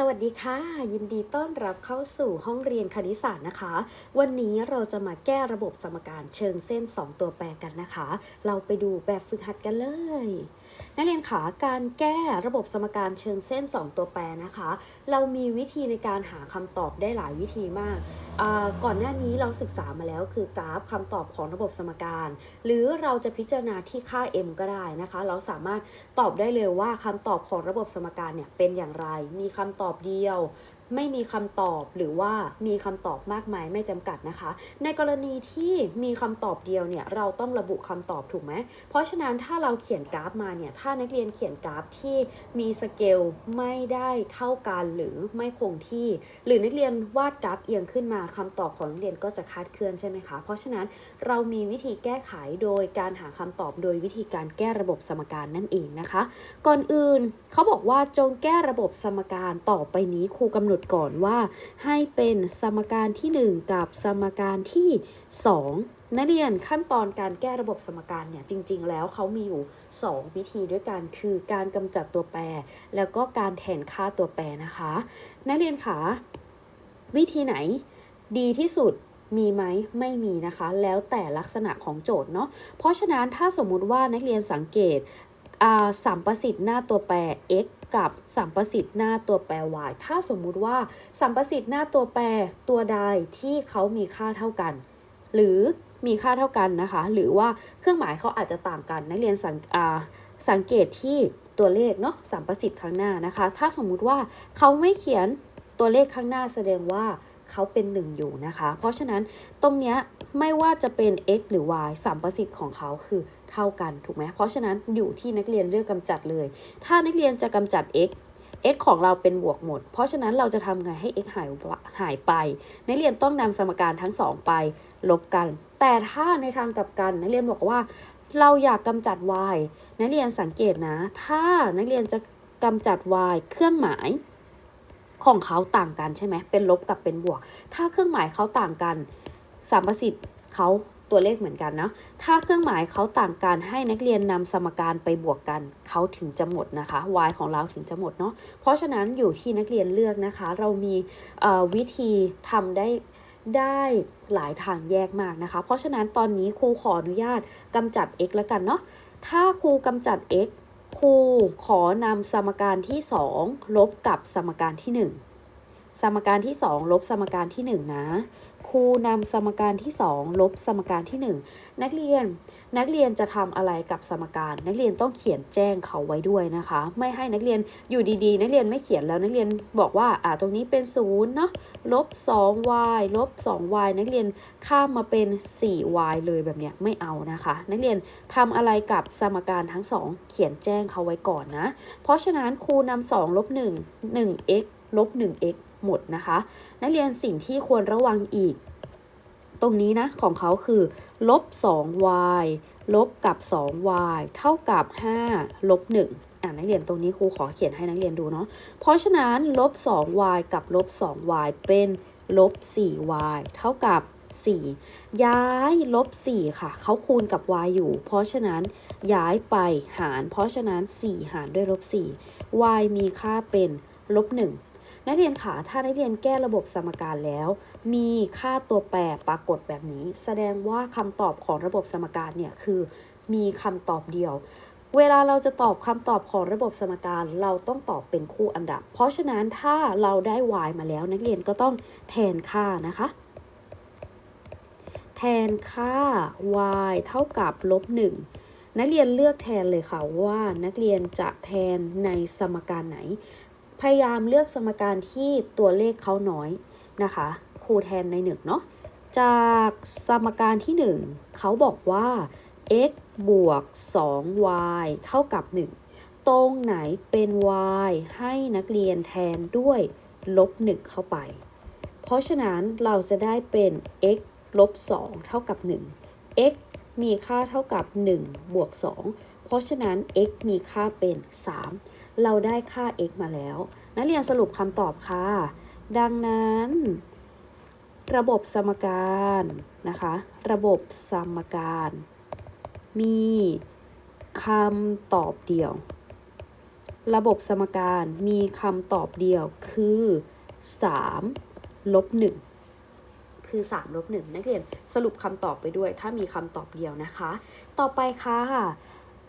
สวัสดีค่ะ ยินดีต้อนรับเข้าสู่ห้องเรียนคณิตศาสตร์นะคะ วันนี้เราจะมาแก้ระบบสมการเชิงเส้น 2 ตัวแปรกันนะคะ เราไปดูแบบฝึกหัดกันเลย นักเรียนขาการแก้ระบบสมการเชิงเส้น 2 ตัวแปรนะคะ เรามีวิธีในการหาคำตอบได้หลายวิธีมาก ก่อนหน้านี้เราศึกษามาแล้วคือกราฟคำตอบของระบบสมการ หรือเราจะพิจารณาที่ค่า m ก็ได้นะคะ เราสามารถตอบได้เลยว่าคำตอบของระบบสมการเนี่ยเป็นอย่างไร มีคำตอบเดียว ไม่มีคำตอบหรือว่ามีคำตอบมากมายไม่จำกัดนะคะ ในกรณีที่มีคำตอบเดียวเนี่ยเราต้องระบุคำตอบถูกไหมเพราะฉะนั้นถ้าเราเขียนกราฟมาเนี่ยถ้านักเรียนเขียนกราฟที่มีสเกลไม่ได้เท่ากันหรือไม่คงที่ หรือนักเรียนวาดกราฟเอียงขึ้นมาคำตอบของนักเรียนก็จะคลาดเคลื่อนใช่ไหมคะเพราะฉะนั้นเรามีวิธีแก้ไขโดยการหาคำตอบโดยวิธีการแก้ระบบสมการนั่นเองนะคะ ก่อนอื่นเขาบอกว่าจงแก้ระบบสมการต่อไปนี้ครูกำหนดก่อนว่า ให้เป็นสมการที่ 1 กับสมการที่ 2 นักเรียนขั้นตอนการแก้ระบบสมการเนี่ยจริง ๆ แล้วเขามีอยู่ 2 วิธีด้วยกันคือการกำจัดตัวแปร แล้วก็การแทนค่าตัวแปรนะคะ นักเรียนคะวิธีไหนดีที่สุดมีไหมไม่มีนะคะ แล้วแต่ลักษณะของโจทย์เนาะเพราะฉะนั้นถ้าสมมุติว่านักเรียนสังเกตอ่าสัมประสิทธิ์หน้าตัวแปร x กับสัมประสิทธิ์หน้าตัวแปร y ถ้าสมมุติว่าสัมประสิทธิ์หน้าตัวแปรตัวใดที่เขามีค่าเท่ากัน หรือมีค่าเท่ากันนะคะ หรือว่าเครื่องหมายเขาอาจจะต่างกัน นักเรียนสังสังเกตที่ตัวเลขเนาะสัมประสิทธิ์ข้างหน้านะคะ ถ้าสมมุติว่าเขาไม่เขียนตัวเลขข้างหน้าแสดงว่าเขาเป็น1อยู่นะคะ เพราะฉะนั้นตรงเนี้ยไม่ว่าจะเป็น x หรือ y สัมประสิทธิ์ของเขาคือ เท่ากันถูกไหมเพราะฉะนั้นอยู่ที่นักเรียนเลือกกำจัดเลย ถ้านักเรียนจะกำจัด x x ของเราเป็นบวกหมด เพราะฉะนั้นเราจะทำไงให้ x หายหายไป นักเรียนต้องนำสมการทั้งสองไปลบกัน แต่ถ้าในทางกลับกันนักเรียนบอกว่า เราอยากกำจัด y นักเรียนสังเกตนะ ถ้านักเรียนจะกำจัด y เครื่องหมายของเขาต่างกันใช่ไหมเป็นลบกับเป็นบวก ถ้าเครื่องหมายเขาต่างกันสามประสิทธิ์เขา ตัวเลขเหมือนกันนะถ้าเครื่องหมายเขาต่างกันให้นักเรียนนำสมการไปบวกกันเขาถึงจะหมดนะคะ y ของเราถึงจะหมดเนาะเพราะฉะนั้นอยู่ที่นักเรียนเลือกนะคะ เรามีวิธีทำได้ได้หลายทางแยกมากนะคะ เพราะฉะนั้นตอนนี้ครูขออนุญาตกำจัด x แล้วกันเนาะถ้าครูกำจัด x ครูขอนำสมการที่ 2 ลบกับสมการที่ 1 สมการที่ 2 ลบสมการที่ 1 นะ ครูนำสมการที่ 2 ลบสมการที่ 1 นักเรียนนักเรียนจะทำอะไรกับสมการ นักเรียนต้องเขียนแจ้งเขาไว้ด้วยนะคะ ไม่ให้นักเรียนอยู่ดีๆ นักเรียนไม่เขียนแล้วนักเรียนบอกว่าอ่าตรงนี้เป็น0เนาะลบ 2y ลบ 2y นักเรียนข้ามมาเป็น 4y เลยแบบเนี้ยไม่เอานะคะ นักเรียนทำอะไรกับสมการทั้ง 2 เขียนแจ้งเขาไว้ก่อนนะ เพราะฉะนั้นครูนำ2ลบ1 1x ลบ 1x หมดนะคะ นักเรียนสิ่งที่ควรระวังอีก ตรงนี้นะของเขาคือลบ 2y ลบกับ 2y เท่ากับ 5 ลบ1อ่านักเรียนตรงนี้ครูขอเขียนให้นักเรียนดูเนาะ เพราะฉะนั้นลบ 2y กับลบ 2y เป็นลบ 4y เท่ากับ 4 ย้ายลบ 4 ค่ะ เขาคูณกับ y อยู่ เพราะฉะนั้นย้ายไปหาร เพราะฉะนั้น 4 หารด้วยลบ 4 y มีค่าเป็นลบ 1 นักเรียนค่ะถ้านักเรียนแก้ระบบสมการแล้ว มีค่าตัวแปรปรากฏแบบนี้ แสดงว่าคำตอบของระบบสมการเนี่ยคือมีคำตอบเดียว เวลาเราจะตอบคำตอบของระบบสมการเราต้องตอบเป็นคู่อันดับ เพราะฉะนั้นถ้าเราได้ y มาแล้ว นักเรียนก็ต้องแทนค่านะคะ แทนค่า y เท่ากับลบ1นักเรียนเลือกแทนเลยค่ะว่านักเรียนจะแทนในสมการไหน พยายามเลือกสมการที่ตัวเลขเขาน้อยนะคะครูแทนในหนึ่งเนาะจากสมการที่ 1 เขาบอกว่า x บวก 2y เท่ากับ 1 ตรงไหนเป็น y ให้นักเรียนแทนด้วยลบ 1 เข้าไป เพราะฉะนั้นเราจะได้เป็น x ลบ 2 เท่ากับ 1 x มีค่าเท่ากับ 1 บวก 2 เพราะฉะนั้น x มีค่าเป็น 3 เราได้ค่า x มาแล้ว นักเรียนสรุปคำตอบค่ะ ดังนั้น ระบบสมการนะคะ ระบบสมการ มีคำตอบเดียว ระบบสมการมีคำตอบเดียวคือ 3 ลบ 1 คือ 3 ลบ 1 นักเรียนสรุปคำตอบไปด้วย ถ้ามีคำตอบเดียวนะคะ ต่อไปค่ะ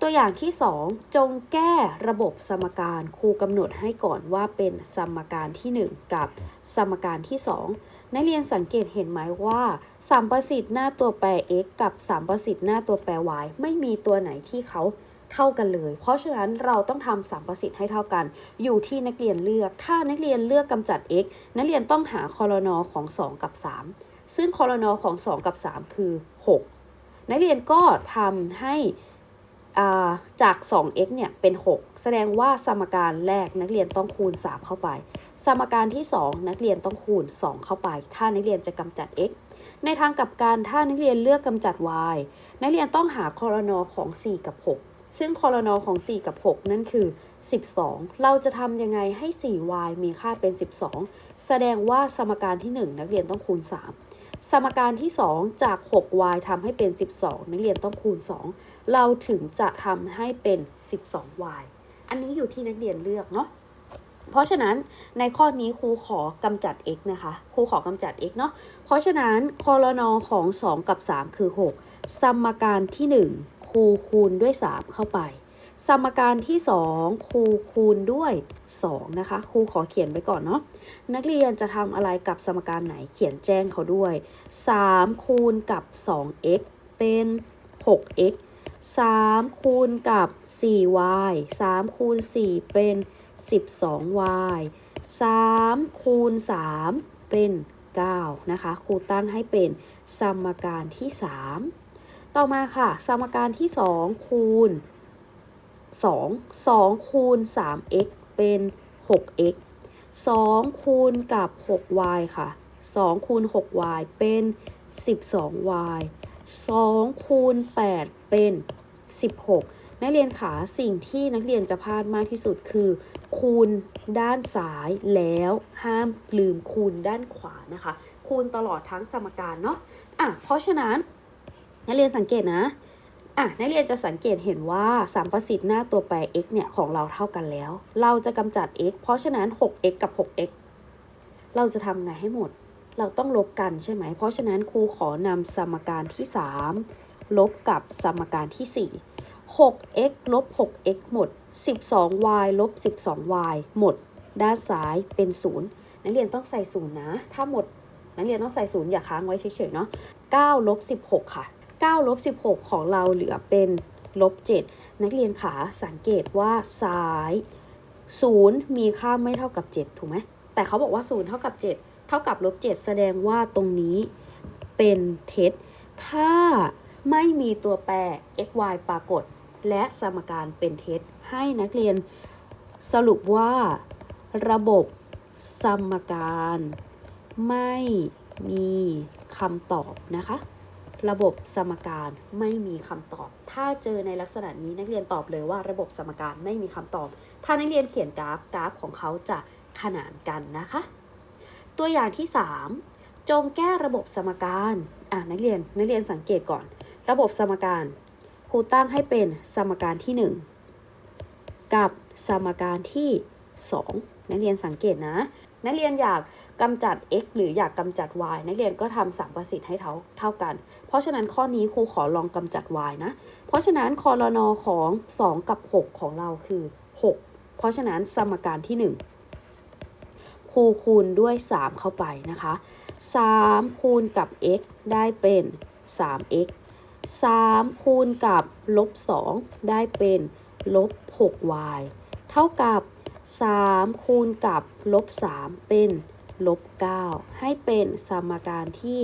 ตัวอย่างที่ 2 จงแก้ระบบสมการครูกำหนดให้ก่อนว่าเป็นสมการที่ 1 กับสมการที่ 2 นักเรียนสังเกตเห็นไหมว่าสามประสิทธิ์หน้าตัวแปร x กับสามประสิทธิ์หน้าตัวแปร y ไม่มีตัวไหนที่เขาเท่ากันเลย เพราะฉะนั้นเราต้องทำสามประสิทธิ์ให้เท่ากัน อยู่ที่นักเรียนเลือก ถ้านักเรียนเลือกกำจัด x นักเรียนต้องหาคอรนอของ 2 กับ 3 ซึ่งคอรนอของ 2 กับ 3 คือ 6 นักเรียนก็ทำให้ จาก 2x เนี่ยเป็น 6 แสดงว่าสมการแรกนักเรียนต้องคูณ 3 เข้าไป สมการที่ 2 นักเรียนต้องคูณ 2 เข้าไป ถ้านักเรียนจะกำจัด x ในทางกลับกันถ้านักเรียนเลือกกำจัด y นักเรียนต้องหาคอรนอของ 4 กับ 6 ซึ่งคอรนอของ 4 กับ 6 นั่นคือ 12 เราจะทำยังไงให้ 4y มีค่าเป็น 12 แสดงว่าสมการที่ 1 นักเรียนต้องคูณ 3 สมการที่ 2 จาก 6y ทำให้เป็น 12 นักเรียนต้องคูณ 2 เราถึงจะทำให้เป็น 12y อันนี้อยู่ที่นักเรียนเลือกเนาะเพราะฉะนั้นในข้อนี้ครูขอกำจัด x นะคะครูขอกำจัด x เนาะเพราะฉะนั้นคอรนอของ 2 กับ 3 คือ 6 สมการที่ 1 ครูคูณด้วย 3 เข้าไป สมการที่ 2 ครูคูณด้วย 2 นะคะ ครูขอเขียนไว้ก่อนเนาะนักเรียนจะทำอะไรกับสมการไหนเขียนแจ้งเขาด้วย 3 คูณกับ 2x เป็น 6x 3 คูณกับ 4y 3 คูณ 4 เป็น 12y 3 คูณ 3 เป็น 9 นะคะ ครูตั้งให้เป็นสมการที่ 3 ต่อมาค่ะ สมการที่ 2 คูณ 2 2คูณ 3x เป็น 6x 2 คูณกับ 6y ค่ะ 2 คูณ 6y เป็น 12y 2 คูณ 8 เป็น 16 นักเรียนขาสิ่งที่นักเรียนจะพลาดมากที่สุดคือ คูณด้านซ้ายแล้วห้ามลืมคูณด้านขวานะคะ คูณตลอดทั้งสมการเนาะอะเพราะฉะนั้นนักเรียนสังเกตนะ อะนักเรียนจะสังเกตเห็นว่าสามประสิทธิ์หน้าตัวแปร x เนี่ยของเราเท่ากันแล้ว เราจะกำจัด x เพราะฉะนั้น 6x กับ 6x เราจะทำไงให้หมด เราต้องลบกันใช่ไหม เพราะฉะนั้นครูขอนำสมการที่ 3 ลบกับสมการที่ 4 6x ลบ 6x หมด 12y ลบ 12y หมด ด้านซ้ายเป็น 0 นักเรียนต้องใส่ศูนย์นะ ถ้าหมด นักเรียนต้องใส่ศูนย์อย่าค้างไว้เฉยๆ เนาะ9ลบ 16 ค่ะ 9ลบ16 ของเราเหลือเป็นลบ7นักเรียนขาสังเกตว่าซ้าย 0 มีค่าไม่เท่ากับ 7 ถูกไหมแต่เขาบอกว่า 0 เท่ากับ 7 เท่ากับลบ7แสดงว่าตรงนี้เป็นเท็จ ถ้าไม่มีตัวแปร x y ปรากฏ และสมการเป็นเท็จ ให้นักเรียนสรุปว่า ระบบสมการไม่มีคำตอบนะคะ ระบบสมการไม่มีคำตอบ ถ้าเจอในลักษณะนี้นักเรียนตอบเลยว่าระบบสมการไม่มีคำตอบ ถ้านักเรียนเขียนกราฟกราฟของเขาจะขนานกันนะคะ ตัวอย่างที่ 3 จงแก้ระบบสมการอะนักเรียนนักเรียนสังเกตก่อน ระบบสมการครูตั้งให้เป็นสมการที่ 1 กับสมการที่ 2 นักเรียนสังเกตนะ นักเรียนอยากกำจัด x หรืออยากกำจัด y นักเรียนก็ทำสามประสิทธิ์ให้เท่าเท่ากัน เพราะฉะนั้นข้อนี้ครูขอลองกำจัด y นะ เพราะฉะนั้นคอรนอของ 2 กับ 6 ของเราคือ 6 เพราะฉะนั้นสมการที่ 1 ครูคูณด้วย 3 เข้าไปนะคะ 3 คูณกับ x ได้เป็น 3x 3 คูณกับลบ 2 ได้เป็นลบ 6y เท่ากับ 3 คูณกับลบ 3 เป็นลบ 9 ให้เป็นสมการที่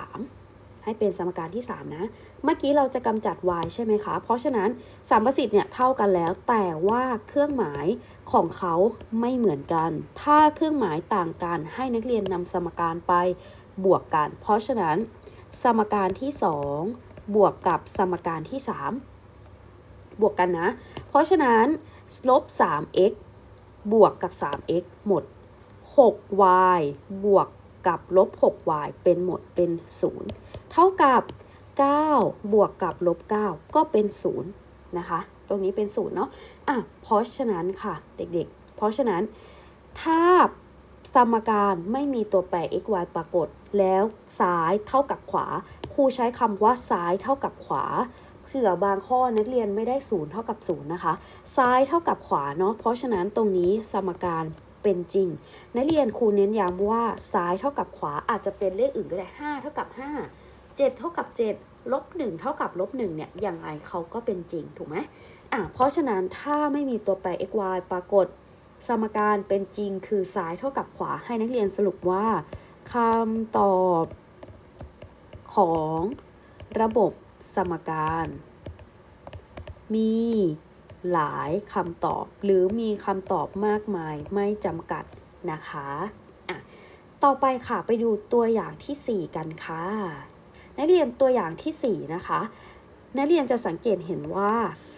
3 ให้เป็นสมการที่ 3 นะ เมื่อกี้เราจะกำจัด y ใช่ไหมคะ เพราะฉะนั้นสามประสิทธิ์เนี่ยเท่ากันแล้ว แต่ว่าเครื่องหมายของเขาไม่เหมือนกัน ถ้าเครื่องหมายต่างกันให้นักเรียนนำสมการไปบวกกัน เพราะฉะนั้น สมการที่ 2 บวกกับสมการที่ 3 บวกกันนะ เพราะฉะนั้นลบ 3x บวกกับ 3x หมด 6y บวกกับลบ 6y เป็นหมดเป็น 0 เท่ากับ 9 บวกกับลบ 9 ก็เป็น 0 นะคะ ตรงนี้เป็นศูนย์เนาะอะเพราะฉะนั้นค่ะเด็กๆ เพราะฉะนั้นถ้าสมการไม่มีตัวแปร x y ปรากฏ แล้วซ้ายเท่ากับขวา ครูใช้คำว่าซ้ายเท่ากับขวา เผื่อบางข้อนักเรียนไม่ได้ศูนย์เท่ากับศูนย์นะคะ ซ้ายเท่ากับขวาเนาะเพราะฉะนั้นตรงนี้สมการเป็นจริง นักเรียนครูเน้นย้ำว่าซ้ายเท่ากับขวาอาจจะเป็นเลขอื่นก็ได้ 5 เท่ากับ 5 7 เท่ากับ 7ลบ1เท่ากับลบ1เนี่ยอย่างไรเขาก็เป็นจริงถูกไหมอะเพราะฉะนั้นถ้าไม่มีตัวแปร x y ปรากฏ สมการเป็นจริงคือซ้ายเท่ากับขวาให้นักเรียนสรุปว่าคำตอบของระบบ สมการ มีหลายคำตอบหรือมีคำตอบมากมายไม่จำกัดนะคะอะต่อไปค่ะไปดูตัวอย่างทีสี่4 กันค่ะนักเรียนตัวอย่างทีสี่ 4 นะคะนักเรียนจะสังเกตเห็นว่า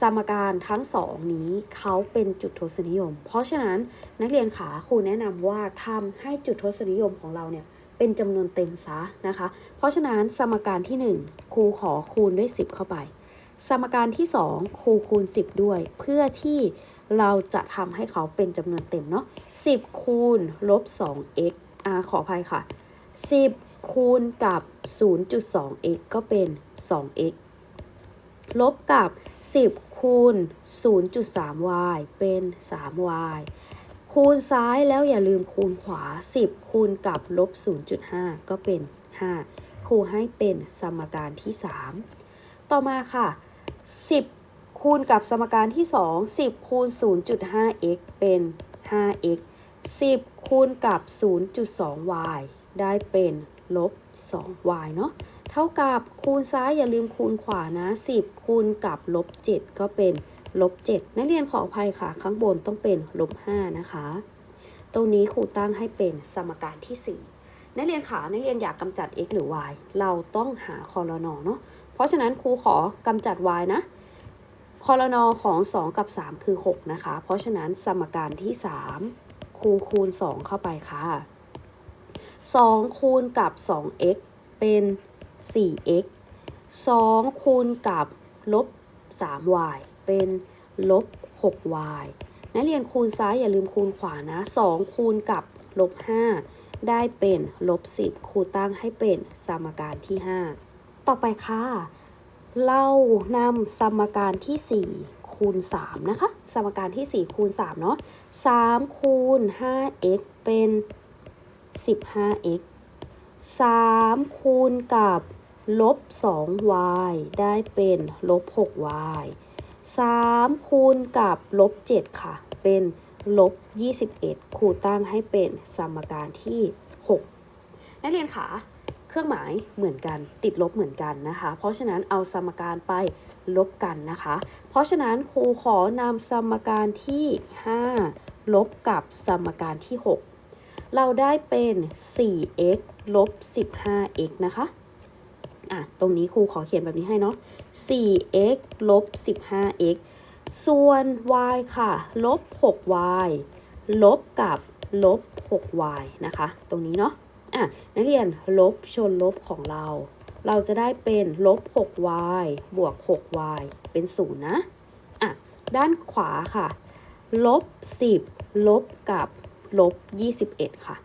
สมการทั้งสองนี้เขาเป็นจุดทศนิยม เพราะฉะนั้นนักเรียนขาครูแนะนำว่าทำให้จุดทศนิยมของเราเนี่ย เป็นจำนวนเต็มซะนะคะ เพราะฉะนั้นสมการที่ 1 ครูขอคูณด้วย 10 เข้าไป สมการที่ 2 ครูคูณ 10 ด้วย เพื่อที่เราจะทำให้เขาเป็นจำนวนเต็มเนาะ10 คูณลบ 2x อ่าขออภัยค่ะ 10 คูณกับ 0.2x ก็เป็น 2x ลบกับ 10 คูณ 0.3y เป็น 3y คูณซ้ายแล้วอย่าลืมคูณขวา 10 คูณกับลบ 0.5 ก็เป็น 5 ครูให้เป็นสมการที่ 3 ต่อมาค่ะ 10 คูณกับสมการที่ 2 10 คูณ 0.5x เป็น 5x 10 คูณกับ 0.2y ได้เป็นลบ 2y เนาะ เท่ากับคูณซ้ายอย่าลืมคูณขวานะ 10 คูณกับลบ 7 ก็เป็น ลบ7นักเรียนขออภัยค่ะ ข้างบนต้องเป็นลบ5นะคะ ตรงนี้ครูตั้งให้เป็นสมการที่ 4 นักเรียนขานักเรียนอยากกำจัด x หรือ y เราต้องหาคอรนอเนาะเพราะฉะนั้นครูขอกำจัด y นะคอรนอของ 2 กับ 3 คือ 6 นะคะ เพราะฉะนั้นสมการที่ 3 ครูคูณ 2 เข้าไปค่ะ 2 คูณกับ 2x เป็น 4x 2 คูณกับลบ 3y เป็นลบ 6y นักเรียนคูณซ้ายอย่าลืมคูณขวานะ 2 คูณกับลบ 5 ได้เป็นลบ 10 ครูตั้งให้เป็นสมการที่ 5 ต่อไปค่ะ เรานำสมการที่ 4 คูณ 3 นะคะ สมการที่ 4 คูณ 3 เนาะ3คูณ 5x เป็น 15x 3คูณกับลบ 2y ได้เป็นลบ 6y 3 คูณกับลบ7ค่ะ เป็นลบ21ครูตั้งให้เป็นสมการที่ 6 นักเรียนคะเครื่องหมายเหมือนกันติดลบเหมือนกันนะคะ เพราะฉะนั้นเอาสมการไปลบกันนะคะ เพราะฉะนั้นครูขอนำสมการที่ 5 ลบกับสมการที่ 6 เราได้เป็น 4x ลบ 15x นะคะ อะ ตรงนี้ครูขอเขียนแบบนี้ให้เนาะ 4x ลบ 15x ส่วน y ค่ะ ลบ 6y ลบกับลบ 6y นะคะ ตรงนี้เนาะ อะ นักเรียนลบชนลบของเรา เราจะได้เป็นลบ 6y บวก 6y เป็น 0 นะ อะ ด้านขวาค่ะ ลบ 10 ลบกับลบ 21 ค่ะ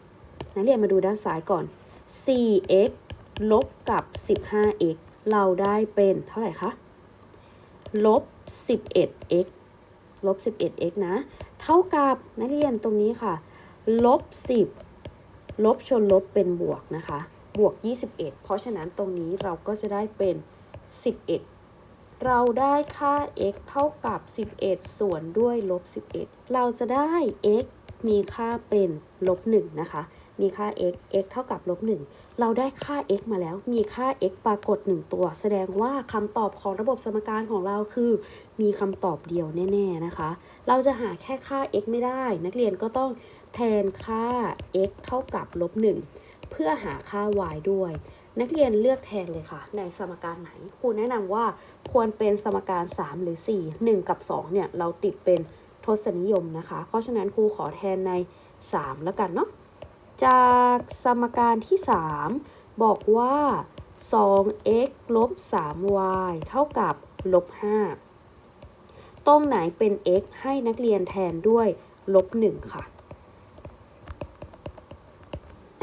นักเรียนมาดูด้านซ้ายก่อน 4x ลบกับ 15x เราได้เป็นเท่าไหร่คะ ลบ 11x ลบ 11x นะ เท่ากับนักเรียนตรงนี้ค่ะ ลบ 10 ลบชนลบเป็นบวกนะคะ บวก 21 เพราะฉะนั้นตรงนี้เราก็จะได้เป็น 11 เราได้ค่า x เท่ากับ 11 ส่วนด้วยลบ 11 เราจะได้ x มีค่าเป็นลบ 1 นะคะ มีค่า x x เท่ากับลบ1เราได้ค่า x มาแล้ว มีค่า x ปรากฏ 1 ตัว แสดงว่าคำตอบของระบบสมการของเราคือ มีคำตอบเดียวแน่ๆนะคะ เราจะหาแค่ค่า x ไม่ได้ นักเรียนก็ต้องแทนค่า x เท่ากับลบ1เพื่อหาค่า y ด้วย นักเรียนเลือกแทนเลยค่ะ ในสมการไหนครูแนะนำว่าควรเป็นสมการ 3 หรือ 4 1 กับ 2 เนี่ย เราติดเป็นทศนิยมนะคะ เพราะฉะนั้นครูขอแทนใน 3 แล้วกันเนาะ จากสมการที่ 3 บอกว่า 2x ลบ 3y เท่ากับลบ 5 ตรงไหนเป็น x ให้นักเรียนแทนด้วยลบหนึ่งค่ะ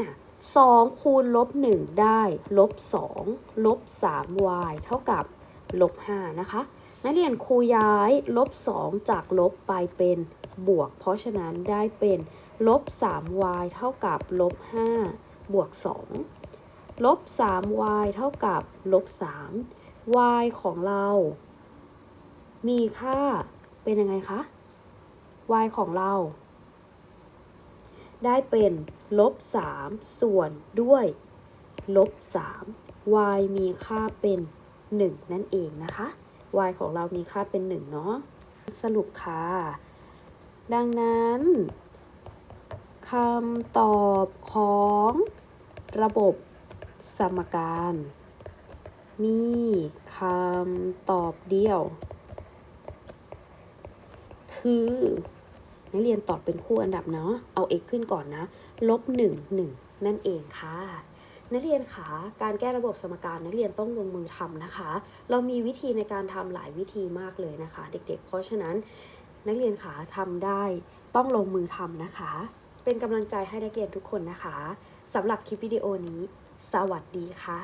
ะสองคูณลบหนึ่งได้ลบสองลบสาม y เท่ากับลบห้านะคะ นักเรียนครูย้ายลบสองจากลบไปเป็นบวก เพราะฉะนั้นได้เป็น ลบ 3y เท่ากับลบ 5 บวก 2 ลบ 3y เท่ากับลบ 3 y ของเรา มีค่าเป็นยังไงคะ y ของเรา ได้เป็นลบ 3 ส่วนด้วยลบ 3 y มีค่าเป็น 1 นั่นเองนะคะ y ของเรามีค่าเป็น 1 เนาะ สรุปค่ะ ดังนั้น คำตอบของระบบสมการ มีคำตอบเดียว คือนักเรียนตอบเป็นคู่อันดับเนาะ เอา x ขึ้นก่อนนะ ลบ1 1 นั่นเองค่ะ นักเรียนคะการแก้ระบบสมการนักเรียนต้องลงมือทำนะคะ เรามีวิธีในการทำหลายวิธีมากเลยนะคะ เด็กๆ เพราะฉะนั้นนักเรียนขาทำได้ต้องลงมือทำนะคะ เป็นกำลังใจให้นักเรียนทุกคนนะคะสำหรับคลิปวิดีโอนี้ สวัสดีค่ะ